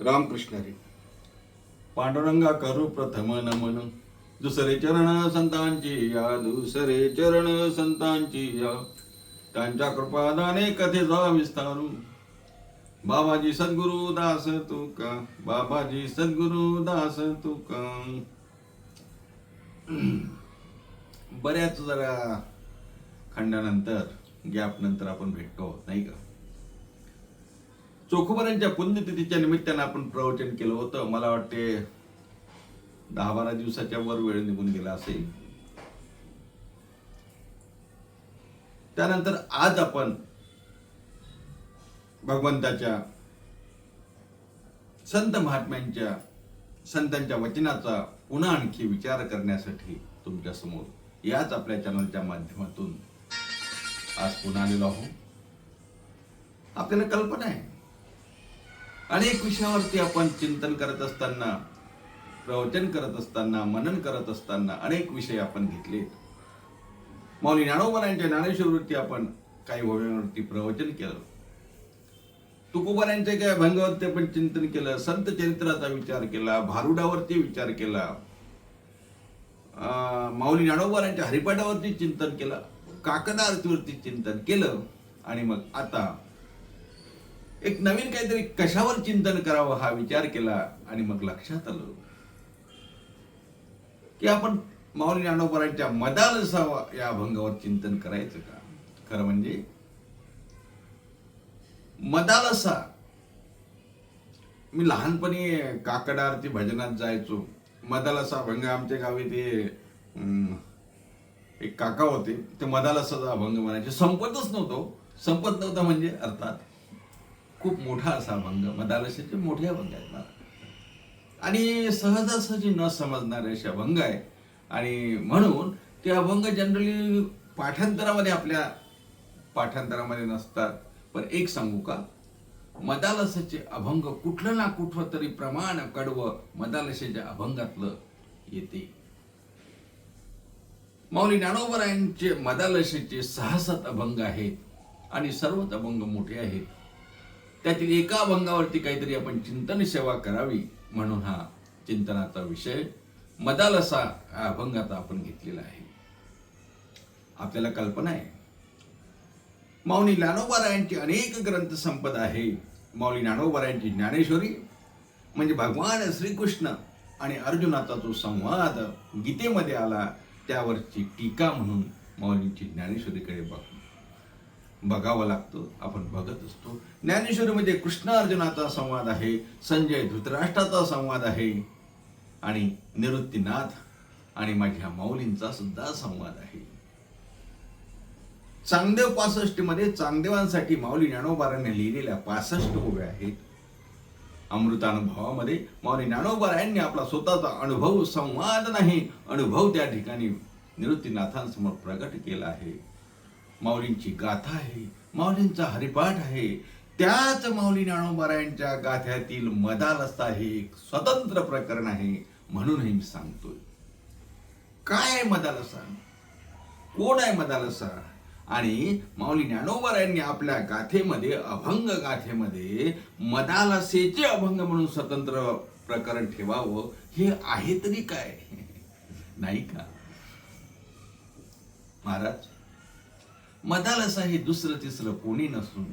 रामकृष्ण हरी पांडुरंगा करू प्रथम नमन। दुसरे चरण संतांची या दुसरे चरण संतांची या। त्यांच्या कृपादाने कथेचा विस्तारू? बाबाजी सद्गुरु दास तुका बाबाजी सद्गुरु दास तुका। बऱ्याच जरा खंडानंतर गॅप नंतर आपण भेटतो नाही का? चोखोबारांच्या पुण्यतिथीच्या निमित्तानं आपण प्रवचन केलं होतं. मला वाटते दहा बारा दिवसाच्या वर वेळ निघून गेला असेल. त्यानंतर आज आपण भगवंताच्या संत महात्म्यांच्या संतांच्या वचनाचा पुन्हा आणखी विचार करण्यासाठी तुमच्यासमोर याच आपल्या चॅनलच्या माध्यमातून आज पुन्हा आलेलो आहोत. आपल्याला कल्पना आहे. अनेक विषयावरती आपण चिंतन करत असताना प्रवचन करत असताना मनन करत असताना अनेक विषय आपण घेतले. माऊली ज्ञानोबरांच्या ज्ञानेश्वरवरती आपण काही ओव्यांवरती प्रवचन केलं. तुकोबारांच्या काही अभंगावरती आपण चिंतन केलं संत चरित्राचा विचार केला भारुडावरती विचार केला अं, माऊली ज्ञानोबारांच्या हरिपाठावरती चिंतन केलं काकदारतीवरती चिंतन केलं आणि मग आता एक नवीन काहीतरी कशावर चिंतन करावं हा विचार केला आणि मग लक्षात आलं की आपण माऊली ज्ञानोबरांच्या मदालसावा या अभंगावर चिंतन करायचं का? खरं म्हणजे मदालसा मी लहानपणी काकडा आरती भजनात जायचो. मदालसा अभंग आमच्या गावी ते अं, एक काका होते. ते मदालसाचा अभंग म्हणायचे. संपतच नव्हतो हो. संपत नव्हता म्हणजे अर्थात खूप मोठा असा अभंग मदालसाचे मोठे अभंग आहेत ना. आणि सहजासहजी न समजणारे असे अभंग आहे आणि म्हणून ते अभंग जनरली पाठांतरामध्ये आपल्या पाठांतरामध्ये नसतात. पण एक सांगू का? मदालसाचे अभंग कुठलं ना कुठलं तरी प्रमाण कडवं मदालसाच्या अभंगातलं येते. माऊली ज्ञानोबरायांचे मदालसेचे सहासात अभंग आहेत. आणि सर्वच अभंग मोठे आहेत. त्यातील एका अभंगावरती काहीतरी आपण चिंतन सेवा करावी म्हणून हा चिंतनाचा विषय मदालसा हा अभंग आता आपण घेतलेला आहे. आपल्याला कल्पना आहे. माऊली ज्ञानोबारायांची अनेक ग्रंथ संपदा आहे. माऊली ज्ञानोबारायांची ज्ञानेश्वरी म्हणजे भगवान श्रीकृष्ण आणि अर्जुनाचा जो संवाद गीतेमध्ये आला त्यावरची टीका म्हणून माऊलींची ज्ञानेश्वरीकडे बघ बघावं लागतं आपण बघत असतो. ज्ञानेश्वरीमध्ये कृष्ण अर्जुनाचा संवाद आहे संजय धृतराष्ट्राचा संवाद आहे आणि निवृत्तीनाथ आणि माझ्या माऊलींचा सुद्धा संवाद आहे. चांगदेव पासष्टमध्ये चांगदेवांसाठी माऊली ज्ञानोबारांनी लिहिलेल्या पासष्ट ओव्या आहेत. अमृतानुभवामध्ये माऊली ज्ञानोबारायांनी आपला स्वतःचा अनुभव संवाद नाही अनुभव त्या ठिकाणी निवृत्तीनाथांसमोर प्रकट केला आहे. माऊलींची गाथा आहे माऊलींचा हरिपाठ आहे त्याच माऊली ज्ञानोबारायांच्या गाथ्यातील मदालसा हे एक स्वतंत्र प्रकरण आहे म्हणूनही मी सांगतोय. काय आहे मदालसा? कोण आहे मदालसा? आणि माऊली ज्ञानोबारायांनी आपल्या गाथेमध्ये अभंग गाथेमध्ये मदालसेचे अभंग म्हणून स्वतंत्र प्रकरण ठेवावं हे आहे तरी काय? नाही का? महाराज मदालसा हे दुसरं तिसरं कोणी नसून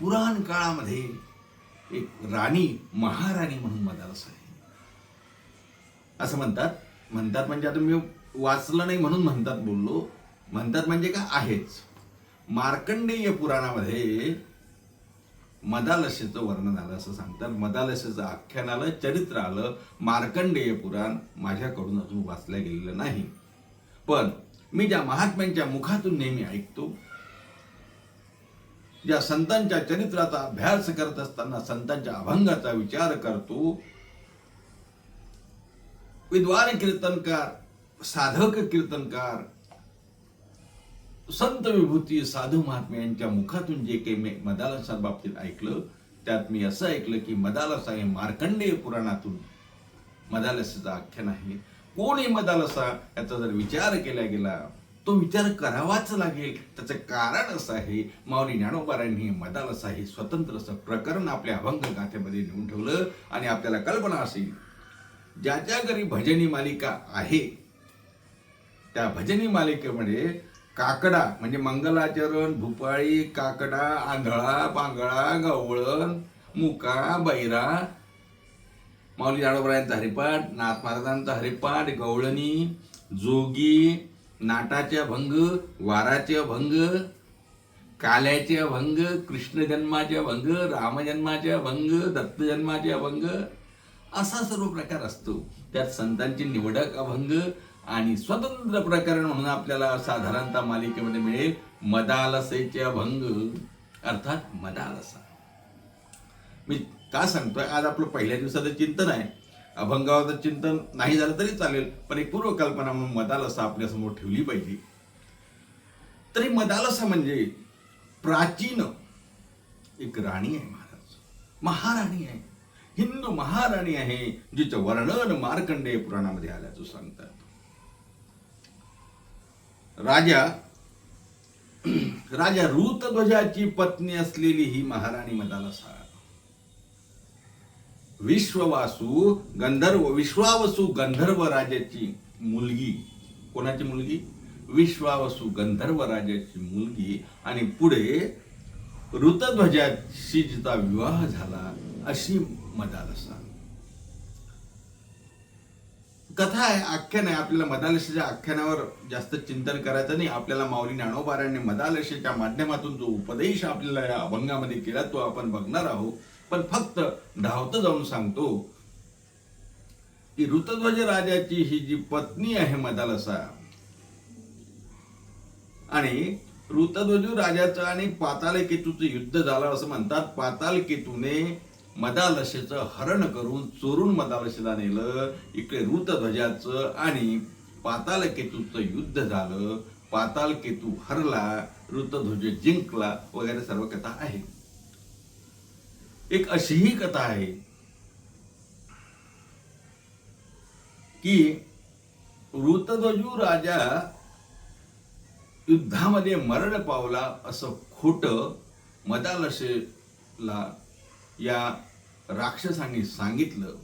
पुराण काळामध्ये एक राणी महाराणी म्हणून मदालसा आहे. असं म्हणतात. म्हणतात म्हणजे आता मी वाचलं नाही म्हणून म्हणतात बोललो. म्हणतात म्हणजे का आहेच. मार्कंडेय पुराणामध्ये मदालसेचं वर्णन आलं असं सांगतात. मदालसेचं आख्यान आलं चरित्र आलं. मार्कंडेय पुराण माझ्याकडून अजून वाचलं गेलेलं नाही. पण मी ज्या महात्म्यांच्या मुखातून नेहमी ऐकतो ज्या संतांच्या चरित्राचा अभ्यास करत असताना संतांच्या अभंगाचा विचार करतो विद्वान कीर्तनकार साधक कीर्तनकार संत विभूती साधू महात्मे यांच्या मुखातून जे काही मी मदालसा बाबतीत ऐकलं त्यात मी असं ऐकलं की मदालसा हे मार्कंडेय पुराणातून मदालसाचं आख्यान आहे. कोण आहे मदालसा याचा जर विचार केला गेला तो विचार करावाच लागेल. त्याचं कारण असं आहे माऊली ज्ञानोबारांनी मदालसा हे स्वतंत्र असं प्रकरण आपल्या अभंग गाथेमध्ये नेऊन ठेवलं आणि आपल्याला कल्पना असेल ज्याच्या घरी भजनी मालिका आहे त्या भजनी मालिकेमध्ये काकडा म्हणजे मंगलाचरण भुपाळी काकडा आंधळा पांगळा गवळण मुका बैरा माऊली जाडोबरायांचा हरिपाठ नाथ महाराजांचा हरिपाठ गवळणी जोगी नाटाचे अभंग वाराचे अभंग काल्याचे अभंग कृष्ण जन्माचे अभंग रामजन्माचे अभंग दत्तजन्माचे अभंग असा सर्व प्रकार असतो. त्यात संतांची निवडक अभंग आणि स्वतंत्र प्रकरण म्हणून आपल्याला साधारणतः मालिकेमध्ये मिळेल मदालसेचे अभंग. अर्थात मदालसा. मी का सांगतोय? आज आपलं पहिल्या दिवसाचं चिंतन आहे. अभंगावरचं चिंतन नाही झालं तरी चालेल पण एक पूर्वकल्पना म्हणून मदालसा आपल्यासमोर ठेवली पाहिजे. तरी मदालसा म्हणजे प्राचीन एक राणी आहे महाराज. महाराणी आहे. हिंदू महाराणी आहे जिचं वर्णन मार्कंडेय पुराणामध्ये आल्याचं सांगतात. राजा राजा ऋतध्वजाची पत्नी असलेली ही महाराणी मदालसा. विश्ववासू गंधर्व विश्वावसू गंधर्व राजाची मुलगी. कोणाची मुलगी? विश्वावसू गंधर्व राजाची मुलगी. आणि पुढे ऋतध्वजाशी जिचा विवाह झाला अशी मदालसा. कथा आहे आख्यान आहे. आपल्याला मदालशीच्या आख्यानावर जास्त चिंतन करायचं नाही. आपल्याला माऊली ज्ञानोबारांनी मदालशीच्या माध्यमातून जो उपदेश आपल्याला या अभंगामध्ये केला तो आपण बघणार आहोत. पण फक्त धावतं जाऊन सांगतो की ऋतध्वज राजाची ही जी पत्नी आहे मदालसा आणि ऋतध्वजू राजाचं आणि पाताल केतूचं युद्ध झालं असं म्हणतात. पाताल केतूने मदालशेचं हरण करून चोरून मदालशेला नेलं. इकडे ऋतध्वजाचं आणि पाताल केतूचं युद्ध झालं. पाताल केतू हरला ऋतध्वज जिंकला वगैरे सर्व कथा आहे. एक अशीही कथा आहे की ऋतध्वजू राजा युद्धामध्ये मरण पावला असं खोट मदालशेला या राक्षसांनी सांगितलं.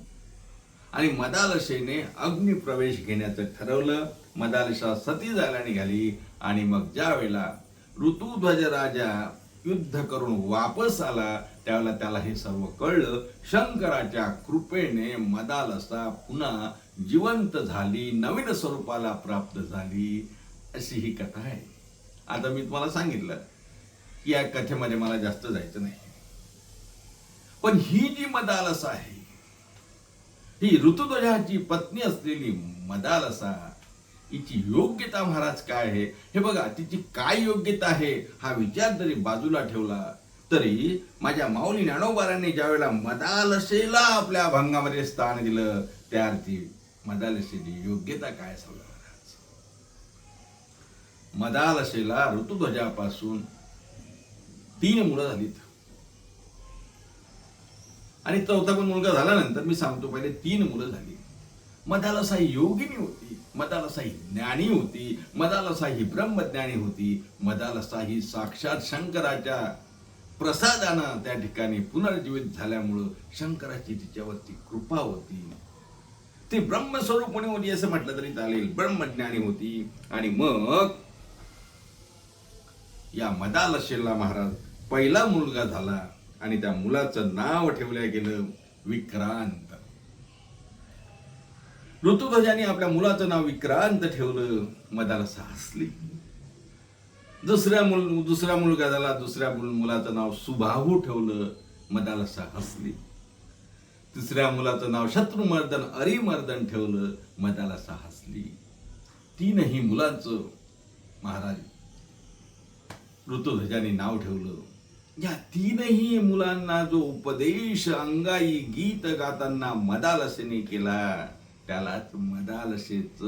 आणि मदालशेने अग्निप्रवेश घेण्याचं ठरवलं. मदालशा सती जायला निघाली आणि मग ज्या वेळेला ऋतुध्वज राजा युद्ध करून वापस आला त्यावेळेला त्याला हे सर्व कळलं. शंकराच्या कृपेने मदालसा पुन्हा जिवंत झाली नवीन स्वरूपाला प्राप्त झाली अशी ही कथा आहे. आता मी तुम्हाला सांगितलं की या कथेमध्ये मला जास्त जायचं नाही. पण ही जी मदालसा आहे ही ऋतुध्वजाची पत्नी असलेली मदालसा हिची योग्यता महाराज काय आहे? हे बघा तिची काय योग्यता आहे? हा विचार जरी बाजूला ठेवला तरी माझ्या माऊली ज्ञानोबारांनी ज्या वेळेला मदालसेला आपल्या अभंगामध्ये स्थान दिलं त्या अर्थी मदालसेची योग्यता काय सांगा मदालसेला ऋतुध्वजापासून तीन मुलं झालीत. आणि चौथा पण मुलगा झाल्यानंतर मी सांगतो पहिले तीन मुलं झाली. मदालसा ही योगिनी होती मदालसा ही ज्ञानी होती मदालसा ही ब्रह्मज्ञानी होती मदालसा ही साक्षात शंकराच्या प्रसादानं त्या ठिकाणी पुनर्जीवित झाल्यामुळं शंकराची तिच्यावरती कृपा होती. ती ब्रह्मस्वरूपणी होती असं म्हटलं तरी चालेल. ब्रह्मज्ञानी होती. आणि मग या मदालशेला महाराज पहिला मुलगा झाला आणि त्या मुलाचं नाव ठेवलं गेलं विक्रांत. ऋतुध्वजाने आपल्या मुलाचं नाव विक्रांत ठेवलं. मदालसा हसली दुसऱ्या मुल दुसऱ्या मुलगा झाला दुसऱ्या मुल- मुलाचं नाव सुभाहू ठेवलं मदालसा हसली तिसऱ्या मुलाचं नाव शत्रुमर्दन अरिमर्दन ठेवलं मदालसा हसली तीनही मुलांचं महाराज ऋतुध्वजाने नाव ठेवलं. या तीनही मुलांना जो उपदेश अंगाई गीत गाताना मदालसेने केला त्यालाच मदालसेच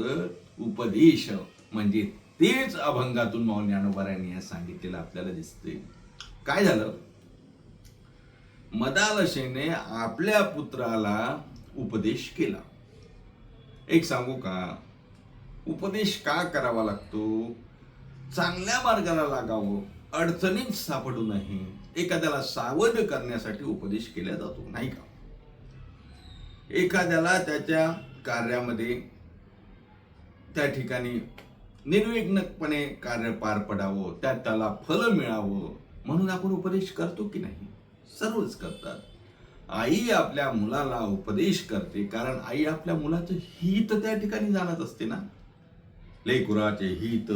उपदेश म्हणजे तेच अभंगातून माऊली ज्ञानोबारायांनी सांगितलेलं आपल्याला दिसते काय झालं? मदालशेने आपल्या पुत्राला उपदेश केला. एक सांगू का? उपदेश का करावा लागतो? चांगल्या मार्गाला लागावं अडचणीत सापडू नये एखाद्याला सावध करण्यासाठी उपदेश केला जातो नाही का? एखाद्याला त्याच्या कार्यामध्ये त्या ठिकाणी निर्विघ्नपणे कार्य पार पडावं त्यात त्याला फल मिळावं म्हणून आपण उपदेश करतो की नाही? सर्वच करतात. आई आपल्या मुलाला उपदेश करते कारण आई आपल्या मुलाचं हित त्या ठिकाणी जाणत असते ना? लेकुराचे हित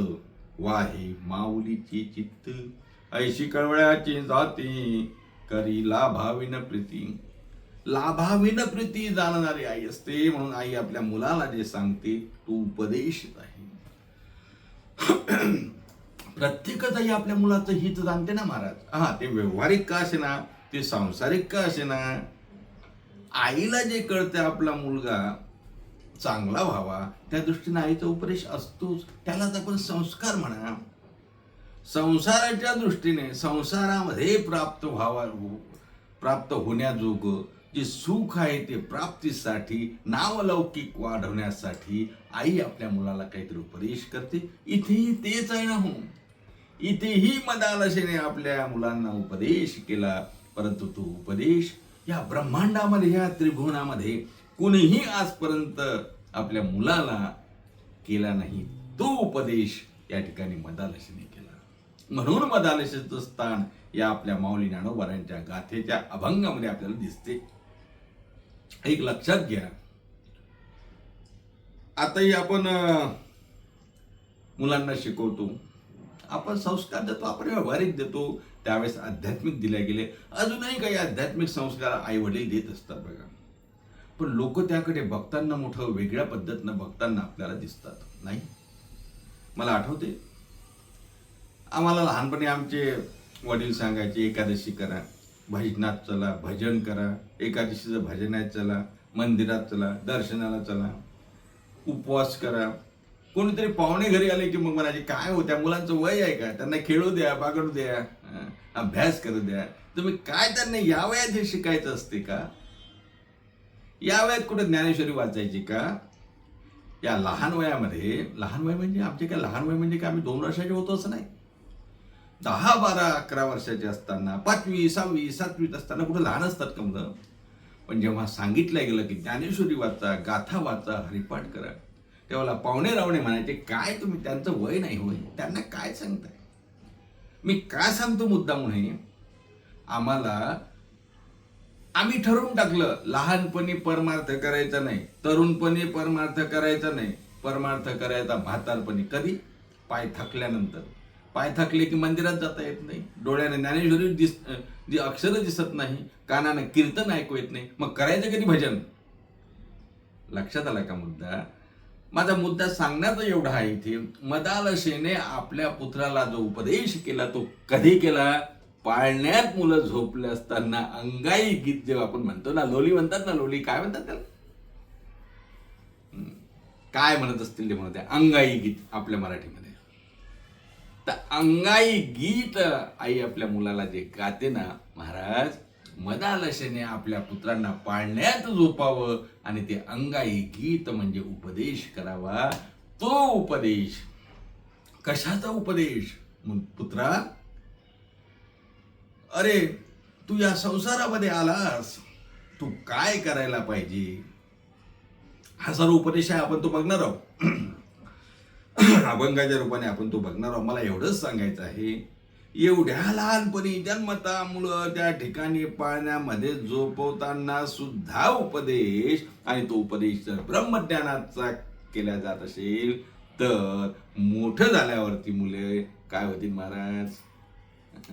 वाहे माऊलीची चित्त ऐशी कळवळ्याची जाती करी लाभाविन प्रीती. लाभाविन प्रीती जाणणारी आई असते म्हणून आई आपल्या मुलाला जे सांगते तो उपदेश आहे. प्रत्येकच आपल्या मुलाचं हित जाणते ना महाराज. हा ते व्यवहारिक का असेना? ते सांसारिक का असेना? आईला जे कळते आपला मुलगा चांगला व्हावा त्या दृष्टीने आईचा उपदेश असतोच. त्यालाच आपण संस्कार म्हणा. संसाराच्या दृष्टीने संसारामध्ये प्राप्त व्हावा प्राप्त होण्याजोगं जे सुख आहे ते प्राप्तीसाठी नावलौकिक वाढवण्यासाठी आई आपल्या मुलाला काहीतरी उपदेश करते. इथेही तेच आहे ना हो. इथेही मदालसेने आपल्या मुलांना उपदेश केला. परंतु तो उपदेश या ब्रह्मांडामध्ये या त्रिभुवनामध्ये कुणीही आजपर्यंत आपल्या मुलाला केला नाही. तो उपदेश या ठिकाणी मदालसेने केला. म्हणून मदालसेचं स्थान या आपल्या माऊली ज्ञानोबारांच्या गाथेच्या अभंगामध्ये आपल्याला दिसते. एक लक्षात घ्या. आताही आपण मुलांना शिकवतो. आपण संस्कार देतो आपण व्यावहारिक देतो. त्यावेळेस आध्यात्मिक दिले गेले. अजूनही काही आध्यात्मिक संस्कार आई वडील देत असतात बघा. पण लोक त्याकडे बघताना मोठं वेगळ्या पद्धतीनं बघताना आपल्याला दिसतात नाही? मला आठवते आम्हाला लहानपणी आमचे वडील सांगायचे एकादशी करा भजनात चला भजन करा एकादशीचं भजनात चला मंदिरात चला दर्शनाला चला. उपवास करा. कोणीतरी पाहुणे घरी आले की मग म्हणायचे काय हो त्या मुलांचं वय आहे का? त्यांना खेळू द्या बागडू द्या अभ्यास करू द्या. तुम्ही काय त्यांना या वयात हे शिकायचं असते का? या वयात कुठे ज्ञानेश्वरी वाचायची का? या लहान वयामध्ये लहान वय म्हणजे आमचे काय लहान वय म्हणजे काय आम्ही दोन वर्षाचे होतो असं नाही. दहा बारा अकरा वर्षाचे असताना पाचवी सहावी सातवीत असताना कुठे लहान असतात का मुलं? पण जेव्हा सांगितलं गेलं की ज्ञानेश्वरी वाचा गाथा वाचा हरिपाठ करा तेव्हा पाहुणे रावणे म्हणायचे काय तुम्ही त्यांचं वय नाही होय? त्यांना काय सांगताय? मी काय सांगतो मुद्दा म्हणून आम्हाला आम्ही ठरवून टाकलं लहानपणी परमार्थ करायचा नाही तरुणपणी परमार्थ करायचा नाही परमार्थ करायचा म्हातारपणी. कधी? पाय थकल्यानंतर. पाय थकले की मंदिरात जाता येत नाही. डोळ्याने ज्ञानेश्वरी दिस जी अक्षरं दिसत नाही कानानं कीर्तन ऐकू येत नाही मग करायचं कधी भजन? लक्षात आला का मुद्दा? माझा मुद्दा सांगण्याचा एवढा आहे इथे. मदालशेने आपल्या पुत्राला जो उपदेश केला तो कधी केला? पाळण्यात मुलं झोपले असताना अंगाई गीत जेव्हा आपण म्हणतो ना लोली म्हणतात ना लोली काय म्हणतात त्याला? काय म्हणत असतील ते म्हणत आहे अंगाई गीत आपल्या मराठीमध्ये. तर अंगाई गीत आई आपल्या मुलाला जे गाते ना महाराज मदालसेने आपल्या पुत्रांना पाळण्यात झोपावं आणि ते अंगाई गीत म्हणजे उपदेश करावा. तो उपदेश कशाचा उपदेश? मग पुत्रा अरे तू या संसारामध्ये आलास. तू काय करायला पाहिजे? हा सर्व उपदेश आहे आपण तो बघणार आहोत. अभंगाच्या रूपाने आपण तो बघणार आहोत. मला एवढंच सांगायचं आहे. एवढ्या लहानपणी जन्मता मुलं त्या ठिकाणी पाळण्यामध्ये झोपवताना सुद्धा उपदेश आणि तो उपदेश जर ब्रह्मज्ञानाचा केला जात असेल तर मोठं झाल्यावरती मुले काय होतील महाराज?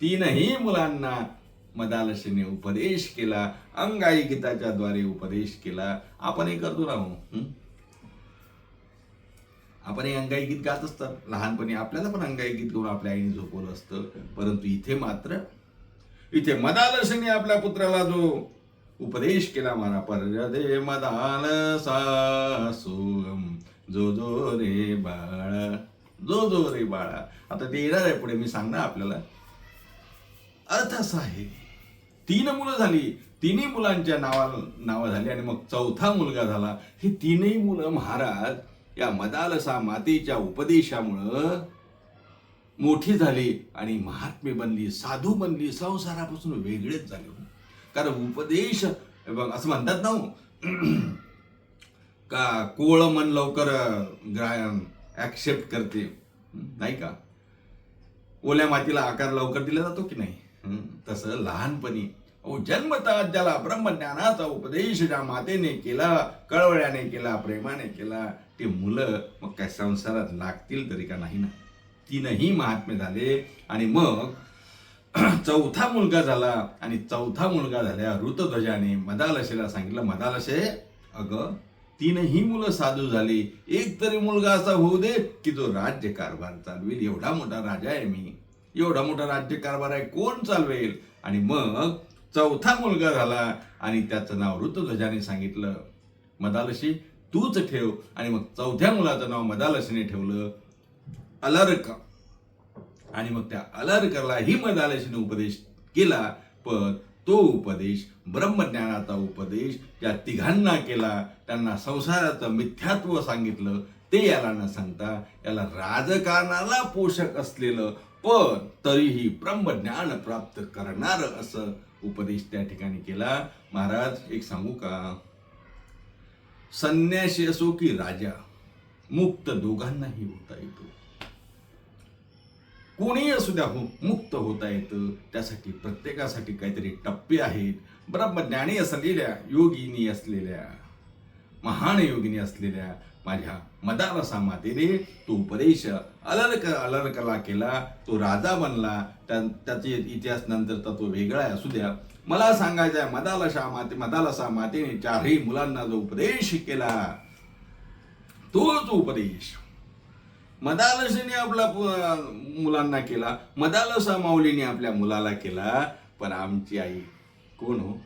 तीनही मुलांना मदालशीने उपदेश केला अंगाई गीताच्या द्वारे उपदेश केला. आपणही करतो राहू. आपण हे अंगाई गीत गात असतात. लहानपणी आपल्याला पण अंगाई गीत गाऊन आपल्या आईने झोपवलं असतं. परंतु इथे मात्र इथे मदालसेने आपल्या पुत्राला जो उपदेश केला मारा परदे मदाल सासुम जो जो रे बाळा जो जो रे बाळा. आता ते येणार आहे पुढे. मी सांगणार आपल्याला. अर्थ असा आहे तीन मुलं झाली. तिन्ही मुलांच्या नावा नावं झाली आणि मग चौथा मुलगा झाला. हे तीनही मुलं महाराज या मदालसा मातेच्या उपदेशामुळं मोठी झाली आणि महात्मे बनली साधू बनली संसारापासून वेगळेच झाले हो. कारण उपदेश बघ असं म्हणतात ना हो, का कोळ मन लवकर ऍक्सेप्ट करते. नाही का? ओल्या मातीला आकार लवकर दिला जातो की नाही? तसं लहानपणी जन्मता ज्याला ब्रह्मज्ञानाचा उपदेश ज्या मातेने केला कळवळ्याने केला प्रेमाने केला ते मुलं मग काय संसारात लागतील तरी का नाही ना? तीनही महात्मे झाले आणि मग चौथा मुलगा झाला आणि चौथा मुलगा झाल्या ऋतध्वजाने. मदालशेला सांगितलं मदालशे अगं तीनही मुलं साधू झाली. एक तरी मुलगा असा होऊ दे की जो राज्य कारभार चालवेल. एवढा मोठा राजा आहे मी. एवढा मोठा राज्य कारभार आहे कोण चालवेल? आणि मग चौथा मुलगा झाला आणि त्याचं नाव ऋतुध्वजाने सांगितलं. मदालशी तूच ठेव. आणि मग चौथ्या मुलाचं नाव मदालशीने ठेवलं. अलर्क. आणि मग त्या अलर्कला ही मदालशीने उपदेश केला. पण तो उपदेश ब्रह्मज्ञानाचा उपदेश त्या तिघांना केला त्यांना संसाराचं मिथ्यात्व सांगितलं ते याला न सांगता याला राजकारणाला पोषक असलेलं पण तरीही ब्रह्मज्ञान प्राप्त करणार असं उपदेश त्या ठिकाणी केला. महाराज एक सांगू का? संन्याशी असो की राजा मुक्त दोघांनाही होता येतो. कोणी असू द्या हो मुक्त होता येतं. त्यासाठी प्रत्येकासाठी काहीतरी टप्पे आहेत. ब्रह्मज्ञानी असलेल्या योगिनी असलेल्या महान योगिनी असलेल्या माझ्या मदारसा मातेने तो उपदेश अलर्क अलर्कला केला तो राजा बनला त्या- त्याचे इतिहास नंतरचा तो वेगळा आहे असू द्या. मला सांगायचं आहे मदालशा माते मदालसा मातेने चारही मुलांना जो उपदेश केला तोच उपदेश. मदालसीने आपला मुलांना केला मदालसा माऊलीने आपल्या मुलाला केला पण आमची आई कोण हो?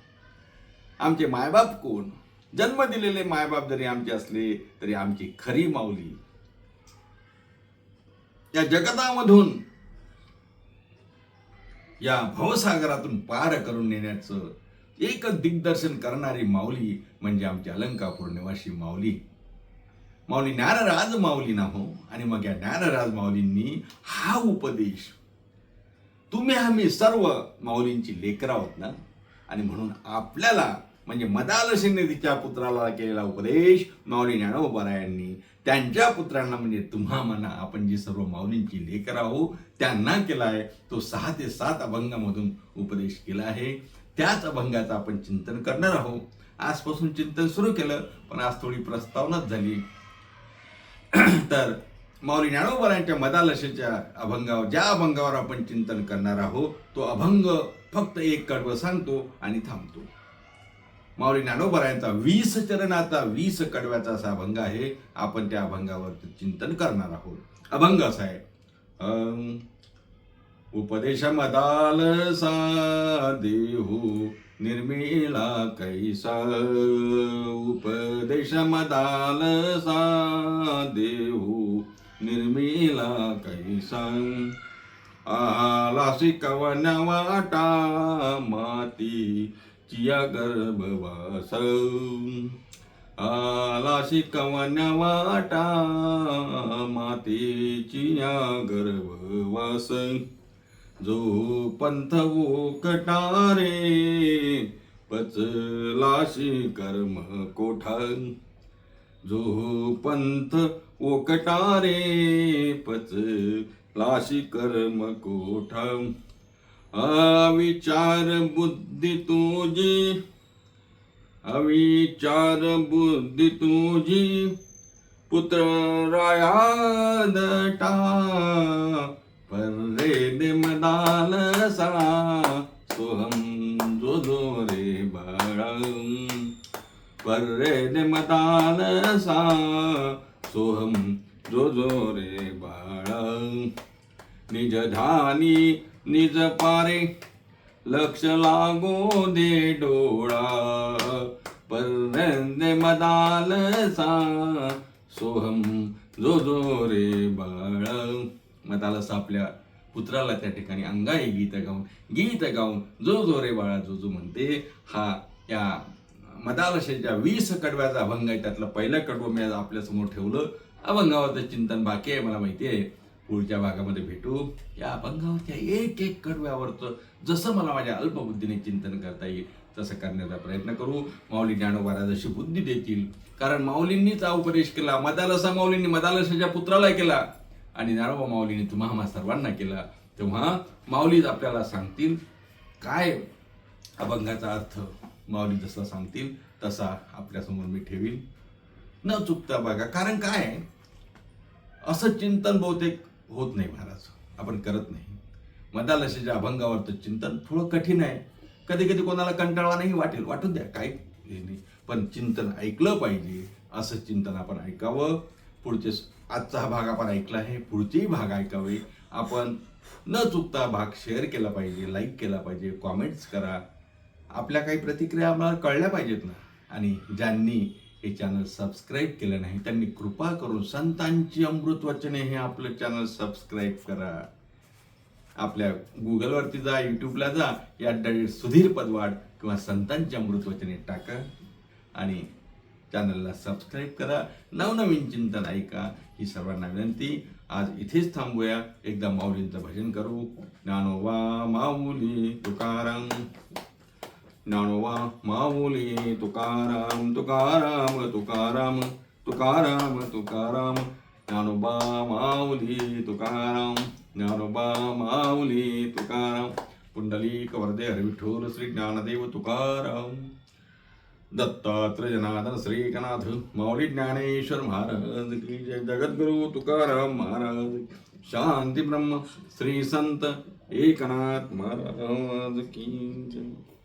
आमचे मायबाप कोण? जन्म दिलेले मायबाप जरी आमचे असले तरी आमची खरी माऊली या जगतामधून या भवसागरातून पार करून नेण्याचं एकच दिग्दर्शन करणारी माऊली म्हणजे आमची अलंकापूर निवासी माऊली. माऊली ज्ञानराज माऊली ना हो आणि मग या ज्ञानराज माऊलींनी हा उपदेश. तुम्ही आम्ही सर्व माऊलींची लेकर आहोत ना? आणि म्हणून आपल्याला म्हणजे मदालसिंह तिच्या पुत्राला केलेला उपदेश माऊली ज्ञानोबरायांनी त्यांच्या पुत्रांना म्हणजे तुम्हा म्हणा आपण जी सर्व माऊलींची लेकर आहो त्यांना केला आहे तो सहा ते सात अभंगामधून उपदेश केला आहे. त्याच अभंगाचं आपण चिंतन करणार आहोत. आजपासून चिंतन सुरू केलं पण आज थोडी प्रस्तावनाच झाली. तर माऊली ज्ञानोबरांच्या मदालशेच्या अभंगावर ज्या अभंगावर आपण चिंतन करणार आहोत तो अभंग फक्त एक कडवं सांगतो आणि थांबतो. माऊली ज्ञानोबरायांचा वीस चरणाचा वीस कडव्याचा असा अभंग आहे. आपण त्या अभंगावर चिंतन करणार आहोत. अभंग असा आहे उपदेश मदाल सा देहू हो, निर्मिला कैसा? उपदेश मदाल सा देहू हो, निर्मिला कैसा? आलासी कवन वाटा माती चिया गर्भवास आला शिकवण्या वाटा मातेचिया गर्भवास जो पंथ कटारे पचलाशी कर्म कोठा। जो पंथ ओकटारे पच लाशी कर्म कोठा। अविचार बुद्धी तुझी अविचार बुद्धी तुझी पुत्र राया दटा पर्रे सा सोहम जो जो रे बाळा पर्रे मदाल सा सोहम जो जो रे बाळा निज धानी निज पारे लक्ष लागो दे डोळा. परंद मदाल सा सोहम जो जो रे बाळ. मदालसा आपल्या पुत्राला त्या ठिकाणी अंगाई गीत गाऊन गीत गाऊन जो जो रे बाळा जो जो म्हणते हा या मदालशेच्या वीस कडव्याचा अभंग आहे. त्यातलं पहिलं कडवं मी आज आपल्यासमोर ठेवलं. अभंगावरचं चिंतन बाकी आहे मला माहिती आहे. पुढच्या भागामध्ये भेटू. या अभंगावरच्या एक एक कडव्यावरचं जसं मला माझ्या अल्पबुद्धीने चिंतन करता येईल तसं करण्याचा प्रयत्न करू. माऊली ज्ञानोबारा जशी बुद्धी देतील. कारण माऊलींनीच हा उपदेश केला मदालसा माऊलींनी मदालसाच्या पुत्राला केला आणि ज्ञानोबा माऊलींनी तुम्हा आम्हा सर्वांना केला. तेव्हा माऊलीच आपल्याला सांगतील काय अभंगाचा अर्थ. माऊली जसा सांगतील तसा आपल्यासमोर मी ठेवीन. न चुकता बघा कारण काय? आहे, असं चिंतन बहुतेक होत नाही महाराज. आपण करत नाही. मदालशीच्या अभंगावरचं चिंतन थोडं कठीण आहे. कधी कधी कोणाला कंटाळा नाही वाटेल वाटून द्या काही हे नाही. पण चिंतन ऐकलं पाहिजे असं चिंतन आपण ऐकावं. पुढचे आजचा हा भाग आपण ऐकला आहे पुढचेही भाग ऐकावे. आपण न चुकता भाग शेअर केला पाहिजे लाईक केला पाहिजे कॉमेंट्स करा. आपल्या काही प्रतिक्रिया आम्हाला कळल्या पाहिजेत ना. आणि ज्यांनी हे चॅनल सबस्क्राईब केलं नाही त्यांनी कृपा करून संतांची अमृत वचने हे आपलं चॅनल सबस्क्राईब करा. आपल्या गुगलवरती जा यूट्यूबला जा या डायरेक्ट सुधीर पदवाड किंवा संतांची अमृत वचने टाका आणि चॅनलला सबस्क्राईब करा. नवनवीन चिंतन ऐका ही सर्वांना विनंती. आज इथेच थांबूया. एकदा माऊलींचं भजन करू. ज्ञानोबा माऊली तुकाराम. ज्ञानोबा माऊली तुकाराम तुकाराम तुकाराम तुकाराम तुकाराम। ज्ञानोबा माऊली तुकाराम। ज्ञानोबा माऊली तुकाराम। पुंडलिक वरदे हरिविठ्ठल श्री ज्ञानदेव तुकाराम। दत्तात्र जनार्दन श्रीकनाथ माऊली ज्ञानेश्वर महाराज की जय। जगद्गुरु तुकाराम महाराज शांती ब्रह्म श्री संत एकनाथ महाराज की जय।